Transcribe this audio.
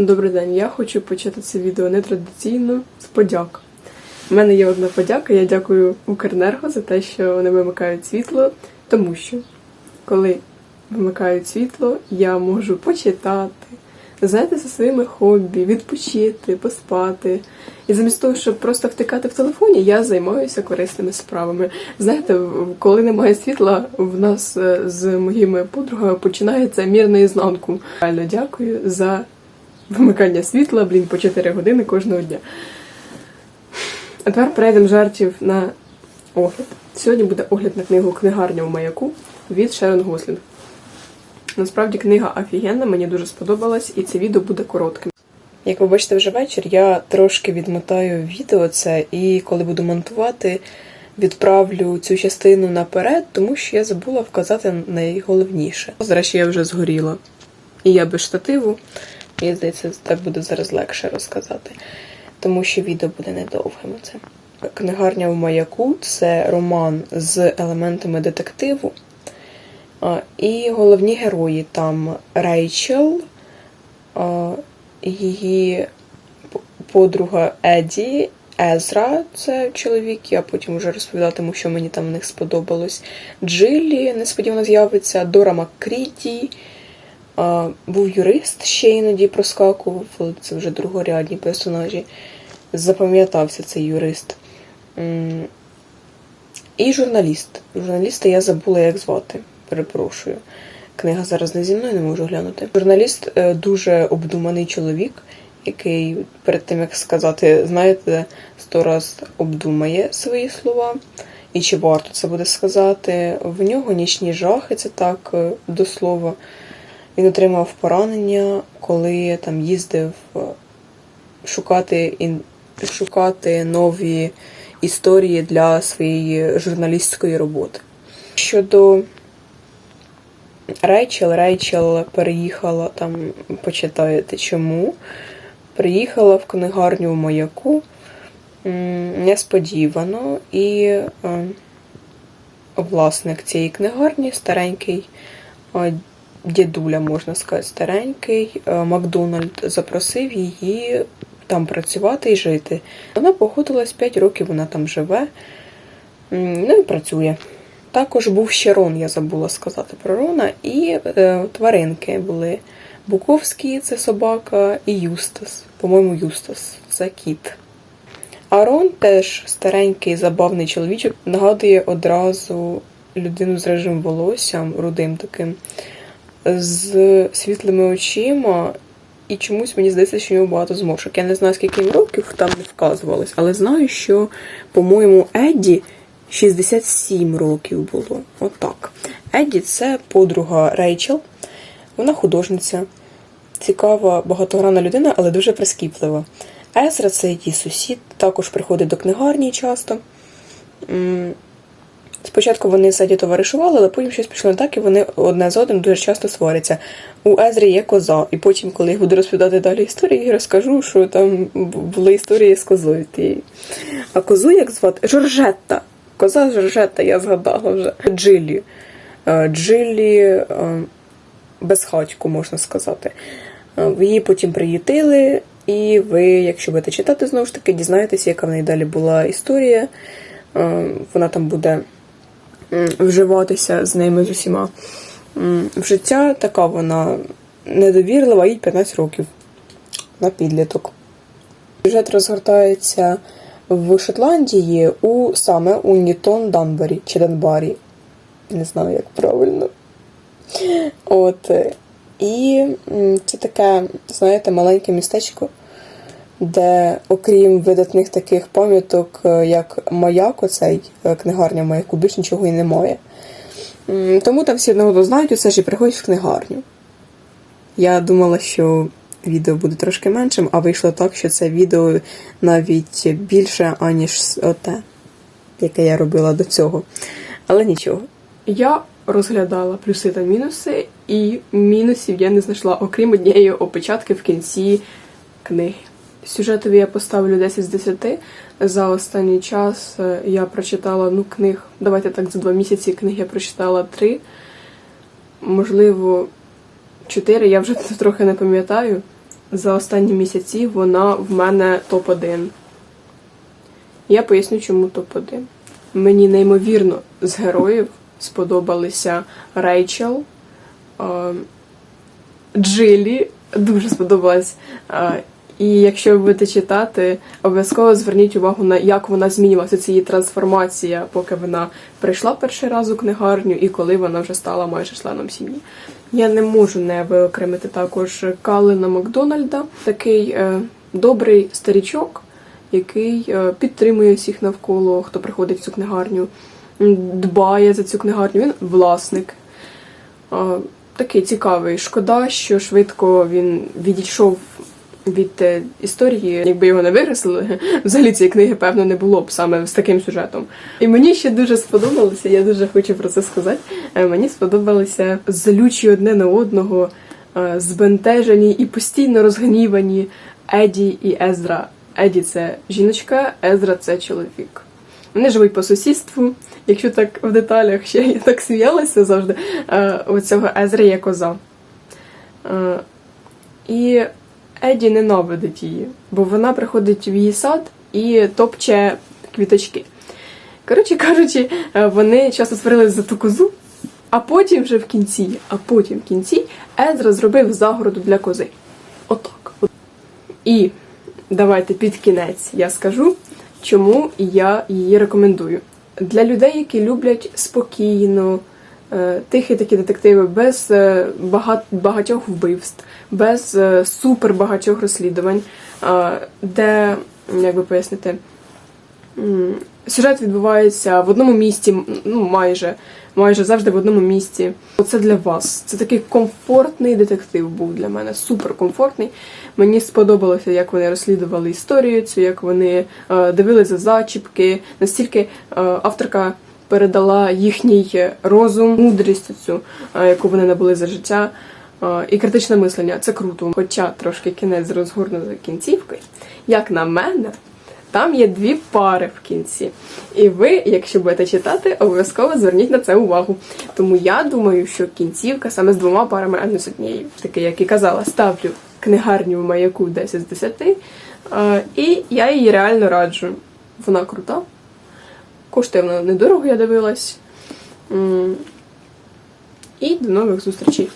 Добрий день, я хочу почати це відео нетрадиційно з подяк. У мене є одна подяка. Я дякую Укренерго за те, що вони вимикають світло, тому що коли вимикають світло, я можу почитати, зайнятися своїми хобі, відпочити, поспати. І замість того, щоб просто втикати в телефоні, я займаюся корисними справами. Знаєте, коли немає світла, в нас е, з моїми подругами починається мір наізнанку. Реально дякую за вимикання світла, блін, по 4 години кожного дня. А тепер перейдемо жартів на огляд. Сьогодні буде огляд на книгу Книгарня у маяку від Шерон Гослінг. Насправді книга офігенна, мені дуже сподобалась, і це відео буде коротким. Як ви бачите вже вечір, я трошки відмотаю відео це, і коли буду монтувати, відправлю цю частину наперед, тому що я забула вказати найголовніше. Зрешті я вже згоріла. І я без штативу. Мені здається, так буде зараз легше розказати, тому що відео буде недовгим. Це книгарня в маяку це роман з елементами детективу. І головні герої там Рейчел, її подруга Еді, Езра, це чоловік, я потім вже розповідатиму, що мені там в них сподобалось. Джилі несподівано з'явиться, Дора Маккріді, був юрист, ще іноді проскакував, це вже другорядні персонажі. Запам'ятався цей юрист. І журналіст. Журналіста я забула, як звати. Перепрошую. Книга зараз не зі мною, не можу глянути. Журналіст е, дуже обдуманий чоловік, який перед тим як сказати, знаєте, сто раз обдумає свої слова. І чи варто це буде сказати? В нього нічні жахи, це так е, до слова. Він отримав поранення, коли там їздив е, шукати шукати нові історії для своєї журналістської роботи. Щодо Рейчел, Рейчел переїхала там, почитаєте чому. Приїхала в книгарню в маяку несподівано, і е, власник цієї книгарні, старенький е, дідуля, можна сказати, старенький, е, Макдональд запросив її там працювати і жити. Вона погодилась 5 років, вона там живе, ну і працює. Також був ще Рон, я забула сказати про Рона, і е, тваринки були. Буковський це собака, і Юстас. По-моєму, Юстас це кіт. А Рон теж старенький, забавний чоловічок, нагадує одразу людину з режим волоссям, рудим таким, з світлими очима. І чомусь мені здається, що у нього багато зморшок. Я не знаю, скільки років там не вказувалось, але знаю, що, по-моєму, Едді 67 років було. Отак. Едді це подруга Рейчел. Вона художниця, цікава, багатогранна людина, але дуже прискіплива. Езра це її сусід, також приходить до книгарні часто. Спочатку вони саді товаришували, але потім щось пішло не так, і вони одне з одним дуже часто сваряться. У Езрі є коза, і потім, коли я буду розповідати далі історії, розкажу, що там були історії з козою. тією. А козу як звати? Жоржетта. Коза Жоржетта, я згадала вже. Джилі. Е, Джилі е, безхатьку, можна сказати. Е, Її потім приютили, і ви, якщо будете читати, знову ж таки, дізнаєтеся, яка в неї далі була історія. Вона там буде вживатися з ними з усіма. В життя така вона недовірлива, їй 15 років на підліток. Сюжет розгортається в Шотландії у саме у Нітон Данбарі чи Данбарі. Не знаю, як правильно. От. І це таке, знаєте, маленьке містечко, де, окрім видатних таких пам'яток, е, як маяк, оцей е, книгарня маяку, більш нічого і немає. Тому там всі одного знають усе ж і приходять в книгарню. Я думала, що відео буде трошки меншим, а вийшло так, що це відео навіть більше, аніж оте, яке я робила до цього. Але нічого. Я розглядала плюси та мінуси, і мінусів я не знайшла, окрім однієї опечатки в кінці книги. Сюжетові я поставлю 10 з 10. За останній час е, я прочитала ну, книг. Давайте так, за два місяці книг я прочитала три. Можливо, чотири, я вже трохи не пам'ятаю. за останні місяці вона в мене топ-1. Я поясню, чому топ-1. Мені неймовірно з героїв сподобалися Рейчел, е, Джилі, дуже сподобалась. І якщо ви будете читати, обов'язково зверніть увагу на як вона змінювалася, це її трансформація, поки вона прийшла перший раз у книгарню і коли вона вже стала майже членом сім'ї. Я не можу не виокремити також Калина Макдональда, такий е, добрий старічок, який е, підтримує всіх навколо, хто приходить в цю книгарню, дбає за цю книгарню. Він власник. Е, такий цікавий. Шкода, що швидко він відійшов від е, історії, якби його не виресли, взагалі цієї книги, певно, не було б саме з таким сюжетом. І мені ще дуже сподобалося, я дуже хочу про це сказати. е, Мені сподобалися залючі одне на одного, е, збентежені і постійно розгнівані Еді і Езра. Еді це жіночка, Езра це чоловік. Вони живуть по сусідству. Якщо так в деталях ще я так сміялася завжди, у цього Езри є коза. І Еді ненавидить її, бо вона приходить в її сад і топче квіточки. Коротше кажучи, е, вони часто сварились за ту козу, а потім вже в кінці, а потім в кінці Езра зробив загороду для кози. Отак. І давайте під кінець я скажу, чому я її рекомендую. Для людей, які люблять спокійно, тихі такі детективи, без е, багатьох вбивств, без е, супер багатьох розслідувань, е, де, як би пояснити, сюжет відбувається в одному місці, ну майже, майже завжди в одному місці. Це для вас. Це такий комфортний детектив був для мене, супер комфортний. Мені сподобалося, як вони розслідували історію, цю, як вони е, дивилися зачіпки. Настільки е, авторка передала їхній розум, мудрість цю, е, яку вони набули за життя. Е, І критичне мислення це круто. Хоча трошки кінець розгорнуто кінцівкою. Як на мене, там є дві пари в кінці. І ви, якщо будете читати, обов'язково зверніть на це увагу. Тому я думаю, що кінцівка саме з двома парами, а не з однією. Таке, як і казала, ставлю книгарню в маяку 10 з 10. Е, І я її реально раджу. Вона крута. Коштує вона недорого, я дивилась. І до нових зустрічей.